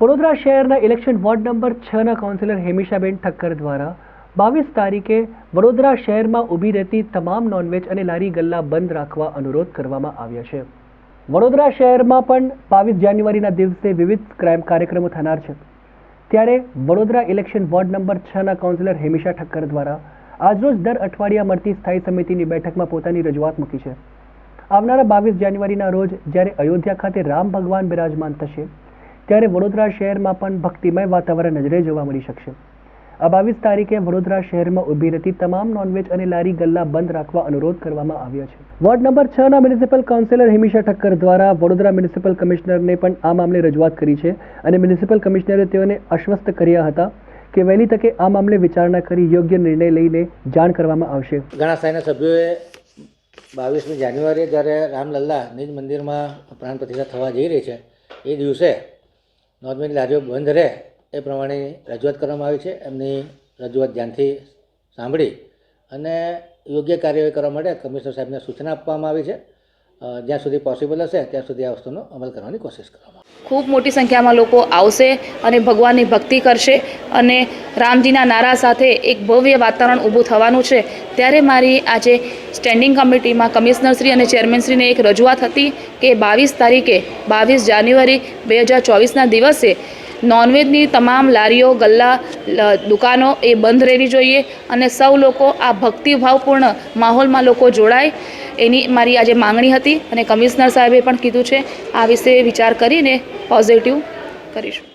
વડોદરા શહેરના election ward number છના councillor હેમિશાબેન Thakkar દ્વારા બાવીસ તારીખે વડોદરા શહેરમાં ઊભી રહેતી તમામ નોનવેજ અને લારી ગલ્લા બંધ રાખવા અનુરોધ કરવામાં આવ્યો છે. વડોદરા શહેરમાં પણ બાવીસ જાન્યુઆરીના દિવસે વિવિધ ક્રાઇમ કાર્યક્રમો થનાર છે. ત્યારે વડોદરા ઇલેક્શન વોર્ડ નંબર છના કાઉન્સિલર હેમિશા ઠક્કર દ્વારા આજરોજ દર અઠવાડિયા મળતી સ્થાયી સમિતિની બેઠકમાં પોતાની રજૂઆત મૂકી છે. આવનારા બાવીસ જાન્યુઆરીના રોજ જ્યારે અયોધ્યા ખાતે રામ ભગવાન બિરાજમાન થશે ત્યારે વડોદરા શહેરમાં પણ ભક્તિમય વાતાવરણ નજરે જોવા મળી શકશે. આ બાવીસ તારીખે વડોદરા શહેરમાં ઊભી રહેતી તમામ નોનવેજ અને લારી ગલ્લા બંધ રાખવા અનુરોધ કરવામાં આવ્યો છે. વોર્ડ નંબર છ ના મ્યુનિસિપલ કાઉન્સિલર હિમિશા ઠક્કર દ્વારા વડોદરા મ્યુનિસિપલ કમિશનરને પણ આ મામલે રજૂઆત કરી છે અને મ્યુનિસિપલ કમિશનરે તેઓને આશ્વસ્ત કર્યા હતા કે વહેલી તકે આ મામલે વિચારણા કરી યોગ્ય નિર્ણય લઈને જાણ કરવામાં આવશે. ઘણા સાયના સભ્યોએ બાવીસમી જાન્યુઆરીએ જ્યારે રામલલ્લા નિજ મંદિરમાં પ્રાણ પ્રતિષ્ઠા થવા જઈ રહી છે, એ દિવસે નોર્મલી લારીઓ બંધ રહે, એ પ્રમાણેની રજૂઆત કરવામાં આવી છે. એમની રજૂઆત ધ્યાનથી સાંભળી અને યોગ્ય કાર્યવાહી કરવા માટે કમિશનર સાહેબને સૂચના આપવામાં આવી છે. જ્યાં સુધી પોસિબલ હશે, ત્યાં સુધી આ વસ્તુનો અમલ કરવાની કોશિશ કરવામાં ખૂબ મોટી સંખ્યામાં લોકો આવશે અને ભગવાનની ભક્તિ કરશે અને રામજીના નારા સાથે એક ભવ્ય વાતાવરણ ઊભું થવાનું છે. ત્યારે મારી આજે સ્ટેન્ડિંગ કમિટીમાં કમિશનરશ્રી અને ચેરમેનશ્રીને એક રજૂઆત હતી કે બાવીસ તારીખે, બાવીસ જાન્યુઆરી બે હજાર ચોવીસના દિવસે નોનવેજની તમામ લારીઓ, ગલ્લા દુકાનો એ બંધ રહેવી જોઈએ અને સૌ લોકો આ ભક્તિભાવપૂર્ણ માહોલમાં લોકો જોડાય. એની મારી આજે માંગણી હતી અને કમિશનર સાહેબે પણ કીધું છે. આ વિશે વિચાર કરીને પોઝિટિવ કરીશું.